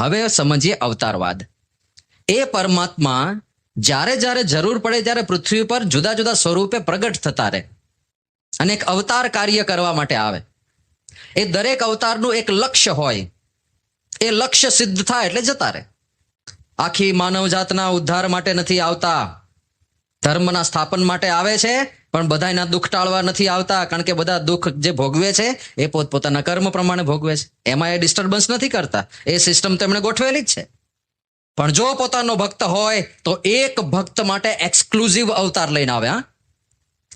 હવે સમજીએ અવતારવાદ. એ પરમાત્મા જ્યારે જ્યારે જરૂર પડે ત્યારે પૃથ્વી પર જુદા જુદા સ્વરૂપે પ્રગટ થતા રહે અને એક અવતાર કાર્ય કરવા માટે આવે. એ દરેક અવતારનું એક લક્ષ્ય હોય. એ લક્ષ્ય સિદ્ધ થાય એટલે જતા રહે. આખી માનવ જાતના ઉદ્ધાર માટે નથી આવતા. ધર્મના સ્થાપન માટે આવે છે પણ બધાના દુઃખ ટાળવા નથી આવતા, કારણ કે બધા દુઃખ જે ભોગવે છે, એ પોતપોતાના કર્મ પ્રમાણે ભોગવે છે. એમાં એ ડિસ્ટર્બન્સ નથી કરતા. એ સિસ્ટમ તેમણે ગોઠવેલી જ છે. પણ જો પોતાનો ભક્ત હોય, તો એક ભક્ત માટે એક્સક્લુઝિવ અવતાર લઈને આવ્યા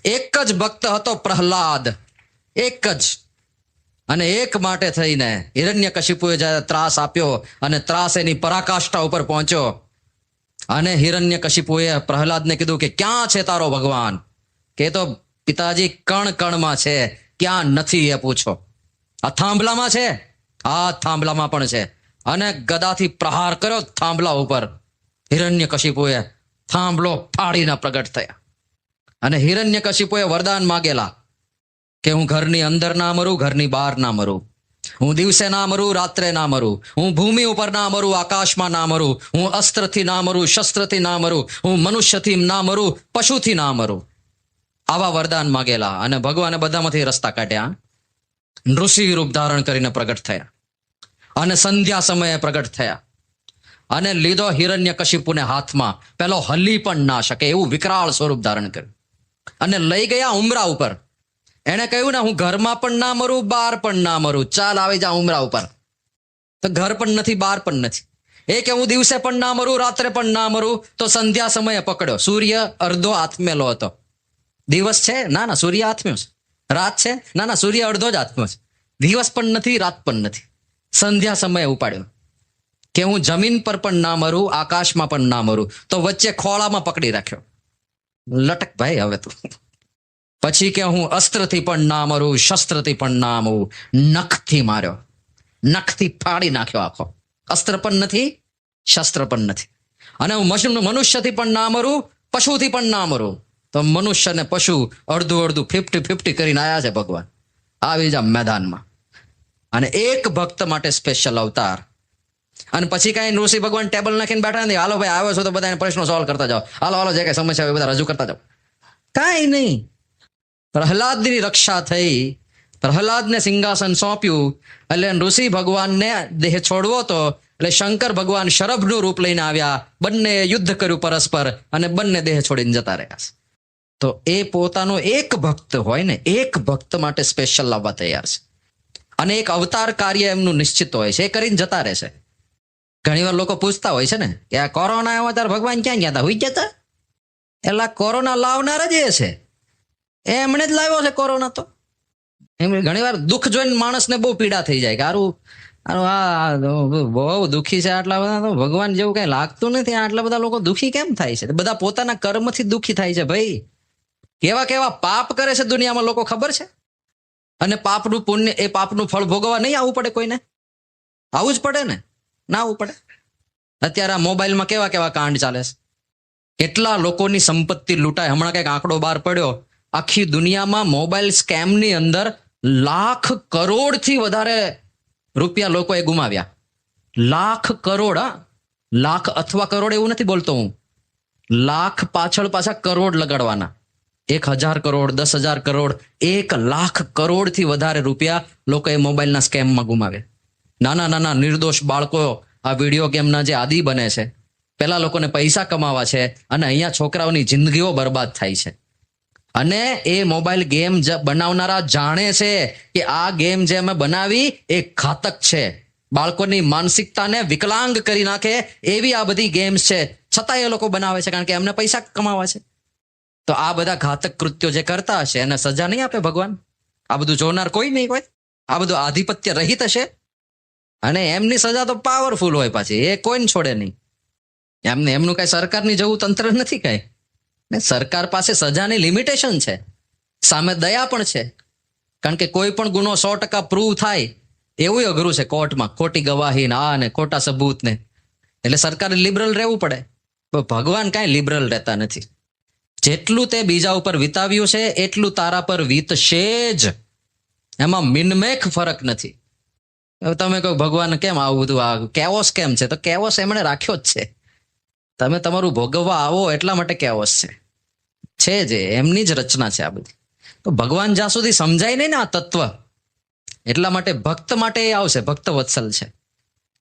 એક જ ભક્ત હતો પ્રહલાદ. એક જ. અને એક માટે થઈને હિરણ્ય કશિપુએ જ્યારે ત્રાસ આપ્યો અને ત્રાસ એની પરાકાષ્ઠા ઉપર પહોંચ્યો, અને હિરણ્ય કશિપુએ પ્રહલાદને કીધું કે, ક્યાં છે તારો ભગવાન? કે તો પિતાજી કણ કણમાં છે, ક્યાં નથી એ પૂછો. આ થાંભલામાં છે? આ થાંભલામાં પણ છે. અને ગદાથી પ્રહાર કર્યો થાંભલા ઉપર. હિરણ્ય કશિપુએ થાંભલો ફાડીને પ્રગટ થયા. અને હિરણ્ય કશિપુએ વરદાન માગેલા કે હું ઘરની અંદર ના મરું, ઘરની બહાર ના મરું. હું દિવસે ના મરું, રાત્રે ના મરું. હું ભૂમિ ઉપર ના મરું, આકાશમાં ના મરું. હું અસ્ત્રથી ના મરું, શસ્ત્રથી ના મરું. હું મનુષ્યથી ના મરું, પશુથી ના મરું. આવા વરદાન માગેલા અને ભગવાને બધામાંથી રસ્તા કાઢ્યા. નૃષિ રૂપ ધારણ કરીને પ્રગટ થયા અને સંધ્યા સમયે પ્રગટ થયા. અને લીધો હિરણ્ય કશિપુને હાથમાં પેલો હલી પણ ના શકે એવું વિકરાળ સ્વરૂપ ધારણ કર્યું. અને લઈ ગયા ઉમરા ઉપર. એણે કહ્યું, ને, હું ઘરમાં પણ ના મરું બહાર પણ ના મરું. ચાલ, આવી જા ઉમરા ઉપર. તો ઘર પણ નથી બહાર પણ નથી. એ કે હું દિવસે પણ ના મરું, રાત્રે પણ ના મરું. તો સંધ્યા સમયે પકડ્યો. સૂર્ય અર્ધો આથમેલો હતો. દિવસ છે? ના ના, સૂર્ય આથમ્યો છે. રાત છે? ના ના, સૂર્ય અડધો જ આથમ્યો છે. દિવસ પણ નથી, રાત પણ નથી. સંધ્યા સમયે ઉપાડ્યો. કે હું જમીન પર પણ ના મરું, આકાશમાં પણ ના મરું, તો વચ્ચે ખોળામાં પકડી રાખ્યો. લટક ભાઈ, હવે તું. પછી કે હું અસ્ત્રથી પણ ના મરું, શસ્ત્રથી પણ ના મરું, નખથી માર્યો. નખથી ફાડી નાખ્યો આખો. અસ્ત્ર પણ નથી, શસ્ત્ર પણ નથી. અને હું મનુષ્યથી પણ ના મરું, પશુથી પણ ના મરું. તો મનુષ્ય ને પશુ અડધું અડધું ફિફ્ટી ફિફ્ટી કરીને આવ્યા છે ભગવાન. આવી જા મેદાનમાં. અને એક ભક્ત માટે સ્પેશિયલ અવતાર. અને પછી કઈ ઋષિ ભગવાન ટેબલ નાખીને બેઠા નથી. હાલો ભાઈ, આવ્યો છો તો બધા પ્રશ્નો સોલ્વ કરતા જાઓ. હાલો હાલો, જે કઈ સમસ્યા હોય બધા રજૂ કરતા જાઓ. કાંઈ નહીં. પ્રહલાદની રક્ષા થઈ. પ્રહલાદને સિંહાસન સોંપ્યું. એટલે ઋષિ ભગવાનને દેહ છોડવો તો એટલે શંકર ભગવાન શરભનું રૂપ લઈને આવ્યા. બંને યુદ્ધ કર્યું પરસ્પર અને બંને દેહ છોડીને જતા રહ્યા છે. તો એ પોતાનો એક ભક્ત હોય ને, એક ભક્ત માટે સ્પેશિયલ લાવવા તૈયાર છે. અને એક અવતાર કાર્ય એમનું નિશ્ચિત હોય છે, એ કરીને જતા રહેશે ઘણીવાર લોકો પૂછતા હોય છે ને, કે આ કોરોના આવ્યો ત્યારે ભગવાન ક્યાં ગયા હતા? ગયા જતા એટલે કોરોના લાવનાર જ એ છે. એમણે જ લાવ્યો છે કોરોના તો. એમ ઘણીવાર દુઃખ જોઈને માણસને બહુ પીડા થઈ જાય કે આરું આ બહુ દુઃખી છે આટલા બધા તો ભગવાન જેવું કઈ લાગતું નથી, આટલા બધા લોકો દુઃખી કેમ થાય છે? બધા પોતાના કર્મથી દુઃખી થાય છે ભાઈ. કેવા કેવા પાપ કરે છે દુનિયામાં લોકો ખબર છે? અને પાપનું પુણ્ય, એ પાપનું ફળ ભોગવવા નહીં આવવું પડે કોઈને? આવું જ પડે ને? ના આવવું પડે? અત્યારે આ મોબાઈલમાં કેવા કેવા કાંડ ચાલે છે? કેટલા લોકોની સંપત્તિ લૂંટાય? હમણાં કંઈક આંકડો બહાર પડ્યો. આખી દુનિયામાં મોબાઈલ સ્કેમની અંદર લાખ કરોડથી વધારે રૂપિયા લોકોએ ગુમાવ્યા. લાખ કરોડ, હા? લાખ અથવા કરોડ એવું નથી બોલતો હું. લાખ પાછળ પાછા કરોડ લગાડવાના. એક હજાર કરોડ, દસ હજાર કરોડ, એક લાખ કરોડથી વધારે રૂપિયા લોકોએ મોબાઈલના સ્કેમમાં ગુમાવ્યા. નાના નાના, નિર્દોષ બાળકો આ વીડિયો ગેમના જે આદિ બને છે પેલા લોકોને પૈસા કમાવા છે અને અહીંયા છોકરાઓની જિંદગીઓ બરબાદ થાય છે. અને એ મોબાઈલ ગેમ બનાવનારા જાણે છે કે આ ગેમ જે અમે બનાવી એ ઘાતક છે. બાળકોની માનસિકતાને વિકલાંગ કરી નાખે એવી આ બધી ગેમ્સ છે. છતાં એ લોકો બનાવે છે કારણ કે એમને પૈસા કમાવા છે. તો આ બધા ઘાતક કૃત્યો જે કરતા હશે, એને સજા નહીં આપે ભગવાન? આ બધું જોનાર કોઈ નહીં હોય. આ બધું આધિપત્ય રહિત હશે. અને એમની સજા તો પાવરફુલ હોય પાછી, એ કોઈને છોડે નહીં. એમને, એમનું કઈ સરકારની જેવું તંત્ર નથી કઈ. ને સરકાર પાસે સજાની લિમિટેશન છે. સામે દયા પણ છે. કારણ કે કોઈ પણ ગુનો સો ટકા પ્રૂવ થાય, એવું અઘરું છે કોર્ટમાં. ખોટી ગવાહી ને આ ને, ખોટા સબૂત ને. એટલે સરકારે લિબરલ રહેવું પડે. ભગવાન કાંઈ લિબરલ રહેતા નથી. જેટલું તે બીજા ઉપર વિતાવ્યું છે, એટલું તારા પર વીતશે જ. એમાં મિનમેખ ફરક નથી. તમે કહો, ભગવાન કેમ આવું બધું? આ કેવોસ કેમ છે? તો કેવોસ એમણે રાખ્યો જ છે. તમે તમારું ભોગવવા આવો એટલા માટે કેવોસ છે. છે જે, એમની જ રચના છે આ બધી. તો ભગવાન જ્યાં સુધી સમજાય નહીં ને આ તત્વ, એટલા માટે ભક્ત માટે એ આવશે. ભક્ત વત્સલ છે.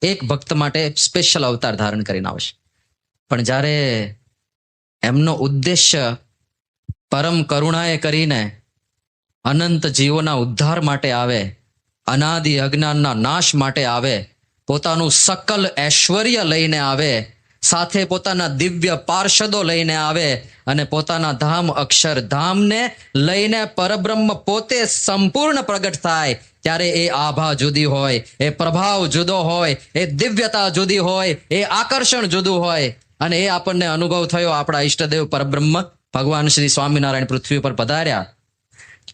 એક ભક્ત માટે સ્પેશિયલ અવતાર ધારણ કરીને આવશે. પણ જ્યારે એમનો ઉદ્દેશ્ય પરમ કરુણાએ કરીને અનંત જીવોના ઉદ્ધાર માટે આવે, અનાદિ અજ્ઞાનના નાશ માટે આવે, પોતાનું સકલ ઐશ્વર્ય લઈને આવે, સાથે પોતાના દિવ્ય પાર્ષદો લઈને આવે અને પોતાના ધામ અક્ષર ધામને લઈને પરબ્રહ્મ પોતે સંપૂર્ણ પ્રગટ થાય. ત્યારે એ આભા જુદી હોય, એ પ્રભાવ જુદો હોય, એ દિવ્યતા જુદી હોય, એ આકર્ષણ જુદું હોય. અને એ આપણને અનુભવ થયો આપણા ઈષ્ટદેવ પરબ્રહ્મ ભગવાન શ્રી સ્વામિનારાયણ પૃથ્વી પર પધાર્યા.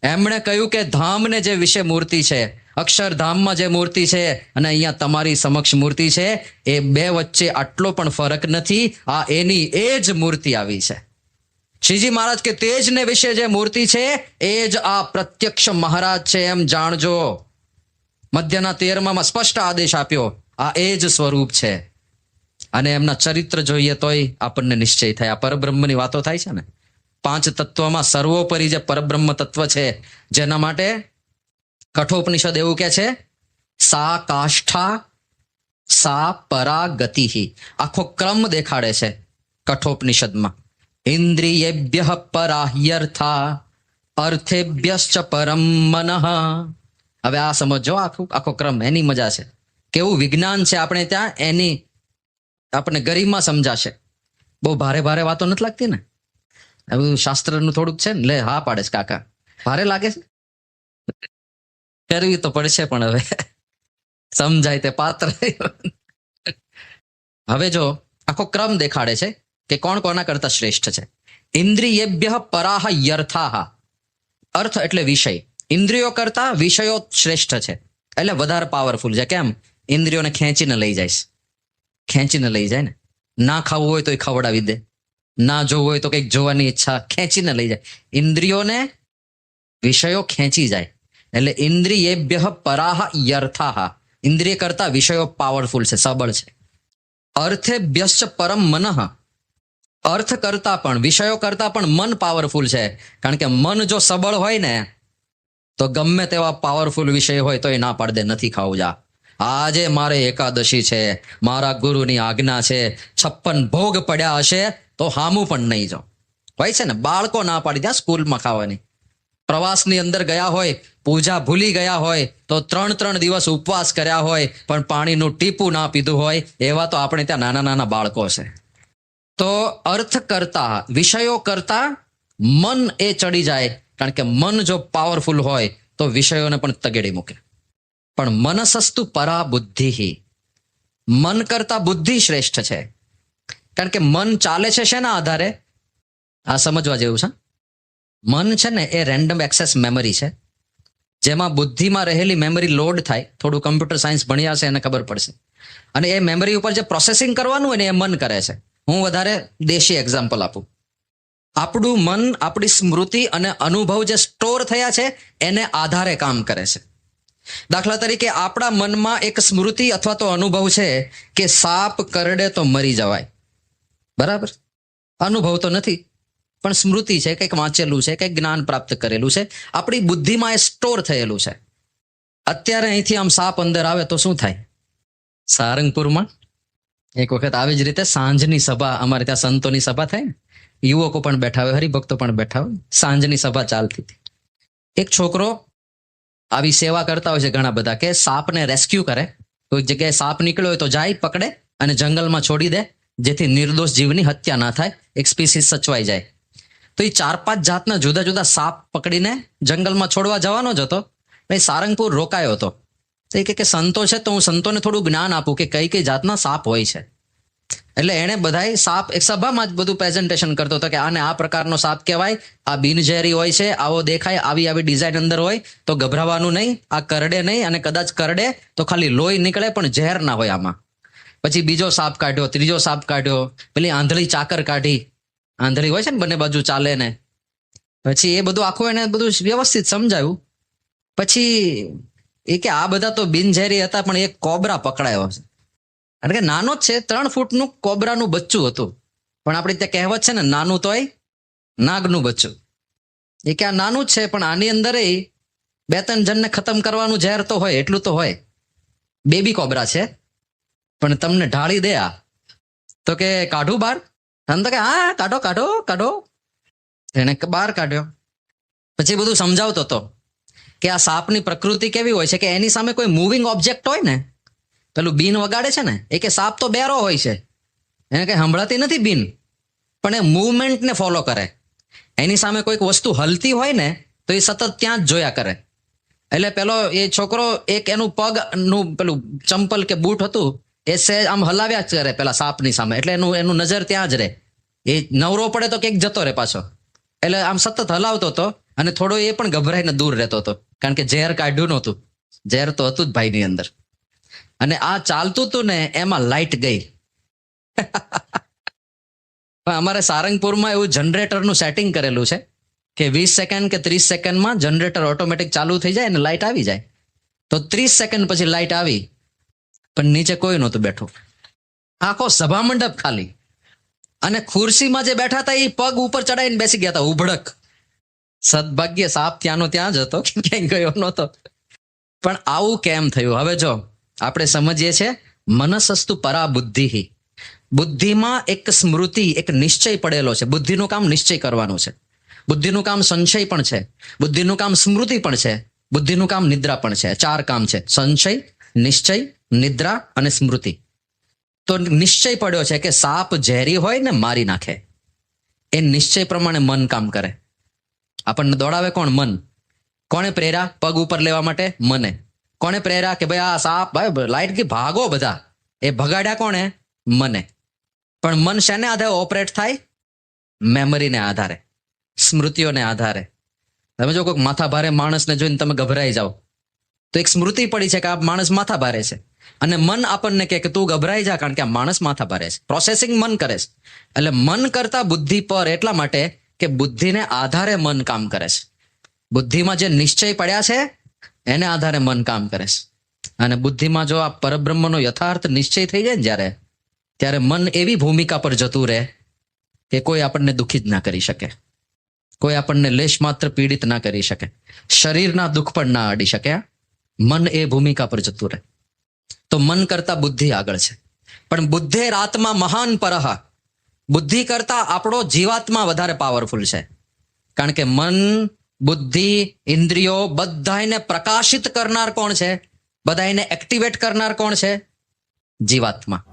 એમણે કહ્યું કે ધામને જે વિશે મૂર્તિ છે, અક્ષરધામમાં જે મૂર્તિ છે અને અહીંયા તમારી સમક્ષ મૂર્તિ છે, એ બે વચ્ચે આટલો પણ ફરક નથી, આ એની એ જ મૂર્તિ આવી છે. શ્રીજી મહારાજ કે તેજને વિશે જે મૂર્તિ છે, એ જ આ પ્રત્યક્ષ મહારાજ છે એમ જાણજો. મધ્યના તેરમામાં સ્પષ્ટ આદેશ આપ્યો, આ એ જ સ્વરૂપ છે. અને એમના ચરિત્ર જોઈએ તોય આપણને નિશ્ચય થાય. આ પરબ્રહ્મની વાતો થાય છે ને? પાંચ તત્વમાં સર્વોપરી જે પરબ્રહ્મ તત્વ છે, જેના માટે કઠોપનિષદ એવું કે છે, સા કાષ્ઠા, સા પરાગતિ. આખો ક્રમ દેખાડે છે કઠોપનિષદમાં. ઇન્દ્રિયેભ્ય પરાહ્યર્થા, અર્થેભ્યશ્ચ પરમ મનઃ. હવે આ સમજો આખું, આખો ક્રમ, એની મજા છે. કેવું વિજ્ઞાન છે આપણે ત્યાં, એની આપણને ગરીબમાં સમજાશે. બહુ ભારે ભારે વાતો નથી લાગતી ને? એવું શાસ્ત્રનું થોડુંક છે ને, લે હા પાડે છે કાકા. ભારે લાગે છે? કરવી તો પડશે પણ હવે. સમજાય તે પાત્ર. હવે જો, આખો ક્રમ દેખાડે છે કે કોણ કોના કરતા શ્રેષ્ઠ છે. ઇન્દ્રિયેભ્ય પરાહ યર્થાહ. અર્થ એટલે વિષય. ઇન્દ્રિયો કરતા વિષયો શ્રેષ્ઠ છે. એટલે વધારે પાવરફુલ છે. કેમ? ઇન્દ્રિયોને ખેંચીને લઈ જાય છે. ખેંચીને લઈ જાય ને. ના ખાવું હોય તો એ ખવડાવી દે. ના જોવું હોય તો કંઈક જોવાની ઈચ્છા ખેંચીને લઈ જાય. ઇન્દ્રિયોને વિષયો ખેંચી જાય. એટલે ઇન્દ્રિયેભ્ય પરાહ યર્થાહ. ઇન્દ્રિય કરતા વિષયો પાવરફુલ છે, સબળ છે. અર્થેભ્યશ્ચ પરમ મનઃ. અર્થ કરતા પણ, વિષયો કરતા પણ મન પાવરફુલ છે. કારણ કે મન જો સબળ હોય ને, તો ગમે તેવા પાવરફુલ વિષય હોય તો એ ના પાડ, નથી ખાવું જા. આજે મારે એકાદશી છે. મારા ગુરુની આજ્ઞા છે. છપ્પન ભોગ પડ્યા હશે તો હામું પણ નહીં જાઉં. હોય છે ને, બાળકો ના પાડી દે સ્કૂલમાં ખાવાની. પ્રવાસની અંદર ગયા હોય, પૂજા ભૂલી ગયા હોય, તો ત્રણ ત્રણ દિવસ ઉપવાસ કર્યા હોય, પણ પાણીનું ટીપું ના પીધું હોય, એવા તો આપણે ત્યાં નાના નાના બાળકો છે. તો અર્થ કરતા, વિષયો કરતા મન એ ચડી જાય. કારણ કે મન જો પાવરફુલ હોય, તો વિષયોને પણ તગેડી મૂકે. પણ મનસસ્તુ પરા બુદ્ધિ મન કરતા બુદ્ધિ શ્રેષ્ઠ છે. કારણ કે મન ચાલે છે શેના આધારે? આ સમજવા જેવું છે. મન છે ને એ રેન્ડમ એક્સેસ મેમરી છે. જેમાં બુદ્ધિમાં રહેલી મેમરી લોડ થાય. થોડું કમ્પ્યુટર સાયન્સ ભણ્યા છે એને ખબર પડશે. અને એ મેમરી ઉપર જે પ્રોસેસિંગ કરવાનું હોય ને એ મન કરે છે. હું વધારે દેશી એક્ઝામ્પલ આપું. આપણું મન, આપણી સ્મૃતિ અને અનુભવ જે સ્ટોર થયા છે, એને આધારે કામ કરે છે. દાખલા તરીકે આપણા મનમાં એક સ્મૃતિ અથવા તો અનુભવ છે કે સાપ કરડે તો મરી જવાય. બરાબર? અનુભવ તો નથી, પણ સ્મૃતિ છે, કંઈક વાંચેલું છે, કંઈક જ્ઞાન પ્રાપ્ત કરેલું છે. આપણી બુદ્ધિમાં એ સ્ટોર થયેલું છે. અત્યારે અહીંથી આમ સાપ અંદર આવે તો શું થાય? સારંગપુરમાં એક વખત આવી જ રીતે સાંજની સભા, અમારે ત્યાં સંતોની સભા થાય યુવકો પણ બેઠા હોય, હરિભક્તો પણ બેઠા હોય, સાંજની સભા ચાલતી હતી. એક છોકરો આવી સેવા કરતા હોય છે ઘણા બધા કે સાપને રેસ્ક્યુ કરે. કોઈક જગ્યાએ સાપ નીકળ્યો હોય તો જાય, પકડે અને જંગલમાં છોડી દે, જેથી નિર્દોષ જીવની હત્યા ના થાય, એક સ્પીસીસ સચવાઈ જાય. તો એ ચાર પાંચ જાતના જુદા જુદા સાપ પકડીને જંગલમાં છોડવા જવાનો જ હતો. એ સારંગપુર રોકાયો હતો. તો એ કે સંતો છે તો હું સંતોને થોડું જ્ઞાન આપું કે કઈ કઈ જાતના સાપ હોય છે. એટલે એણે બધાય સાપ એક સભામાં જ બધું પ્રેઝન્ટેશન કરતો હતો કે આને આ પ્રકારનો સાપ કહેવાય, આ બિનઝેરી હોય છે, આવો દેખાય, આવી આવી ડિઝાઇન અંદર હોય, તો ગભરાવાનું નહીં, આ કરડે નહીં અને કદાચ કરડે તો ખાલી લોહી નીકળે પણ ઝેર ના હોય આમાં. પછી બીજો સાપ કાઢ્યો, ત્રીજો સાપ કાઢ્યો, પેલી આંધળી ચાકર કાઢી. આંધળી હોય છે ને બંને બાજુ ચાલે ને. પછી એ બધું આખું એને બધું વ્યવસ્થિત સમજાયું. પછી એ કે આ બધા તો બિનઝેરી હતા પણ એક કોબરા પકડાયો છે. કારણ કે નાનો જ છે, ત્રણ ફૂટનું કોબરાનું બચ્ચું હતું. પણ આપણી ત્યાં કહેવત છે ને, નાનું તોય નાગનું બચ્ચું. એ કે આ નાનું છે, પણ આની અંદર બે ત્રણ જણને ખતમ કરવાનું ઝેર તો હોય, એટલું તો હોય. બેબી કોબરા છે. પણ તમને ઢાળી દે આ. તો કે કાઢું બાર આમ તો કે, હા કાઢો કાઢો કાઢો. એને બહાર કાઢ્યો. પછી બધું સમજાવતો હતો કે આ સાપની પ્રકૃતિ કેવી હોય છે કે એની સામે કોઈ મૂવિંગ ઓબ્જેક્ટ હોય ને પેલું બીન વગાડે છે ને, એ કે સાપ તો બેરો હોય છે. એને કઈ સંભળાતી નથી બીન, પણ એ મૂવમેન્ટને ફોલો કરે. એની સામે કોઈક વસ્તુ હલતી હોય ને, તો એ સતત ત્યાં જ જોયા કરે. એટલે પેલો એ છોકરો એક એનું પગનું પેલું ચંપલ કે બૂટ હતું, એ સહેજ આમ હલાવ્યા જ કરે પેલા સાપની સામે. એટલે એનું એનું નજર ત્યાં જ રહે. એ નવરો પડે તો કંઈક જતો રહે પાછો. એટલે આમ સતત હલાવતો હતો અને થોડો એ પણ ગભરાઈને દૂર રહેતો હતો. કારણ કે ઝેર કાઢ્યું નહોતું. ઝેર તો હતું જ ભાઈની અંદર. અને આ ચાલતું હતું ને, એમાં લાઈટ ગઈ. અમારે સારંગપુરમાં એવું જનરેટરનું સેટિંગ કરેલું છે કે વીસ સેકન્ડ કે ત્રીસ સેકન્ડમાં જનરેટર ઓટોમેટિક ચાલુ થઈ જાય અને લાઈટ આવી જાય. તો ત્રીસ સેકન્ડ પછી લાઈટ આવી, પણ નીચે કોઈ નહોતું બેઠું. આખો સભા મંડપ ખાલી. અને ખુરશીમાં જે બેઠા હતા એ પગ ઉપર ચડાઈને બેસી ગયા હતા, ઉભડક. સદભાગ્ય સાપ ત્યાંનો ત્યાં જ હતો, ક્યાંય ગયો નહોતો. પણ આવું કેમ થયું? હવે જો આપણે સમજીએ છીએ, મનસસ્તુ પરા બુદ્ધિ બુદ્ધિમાં એક સ્મૃતિ, એક નિશ્ચય પડેલો છે. બુદ્ધિનું કામ નિશ્ચય કરવાનું છે. બુદ્ધિનું કામ સંશય પણ છે. બુદ્ધિનું કામ સ્મૃતિ પણ છે. બુદ્ધિનું કામ નિદ્રા પણ છે. ચાર કામ છે. સંશય, નિશ્ચય, નિદ્રા અને સ્મૃતિ. તો નિશ્ચય પડ્યો છે કે સાપ ઝેરી હોય ને મારી નાખે. એ નિશ્ચય પ્રમાણે મન કામ કરે. આપણને દોડાવે કોણ? મન. કોણે પ્રેરા? પગ ઉપર લેવા માટે? મને. કોણે પ્રેર્યા કે ભાઈ આ સાપ, ભાઈ લાઈટ કે ભાગો બધા? એ ભગાડ્યા કોણે? મને. પણ મન શેને આધારે ઓપરેટ થાય? મેમરીને આધારે. સ્મૃતિઓને આધારે. તમે જો કોઈક માથા ભારે માણસને જોઈને તમે ગભરાઈ જાઓ, તો એક સ્મૃતિ પડી છે કે આ માણસ માથા ભારે છે. અને મન આપણને કહે કે તું ગભરાઈ જા કારણ કે આ માણસ માથા ભારે છે. પ્રોસેસિંગ મન કરે છે. એટલે મન કરતા બુદ્ધિ પર એટલા માટે કે બુદ્ધિને આધારે મન કામ કરે છે. બુદ્ધિમાં જે નિશ્ચય પડ્યા છે એને આધારે મન કામ કરે છે. અને બુદ્ધિમાં જો આ પરબ્રહ્મનો યથાર્થ નિશ્ચય થઈ જાય ને જ્યારે, ત્યારે મન એવી ભૂમિકા પર જતું રહે કે કોઈ આપણને દુઃખી જ ના કરી શકે. કોઈ આપણને લેશ માત્ર પીડિત ના કરી શકે. શરીરના દુઃખ પણ ના અડી શકે મન એ ભૂમિકા પર જતું રહે. તો મન કરતા બુદ્ધિ આગળ છે. પણ બુદ્ધે રાતમાં મહાન પરહ, બુદ્ધિ કરતા આપણો જીવાત્મા વધારે પાવરફુલ છે. કારણ કે મન બુદ્ધિ ઇન્દ્રિયો બધાને પ્રકાશિત કરનાર કોણ છે? બધાને એક્ટિવેટ કરનાર કોણ છે? જીવાત્મા.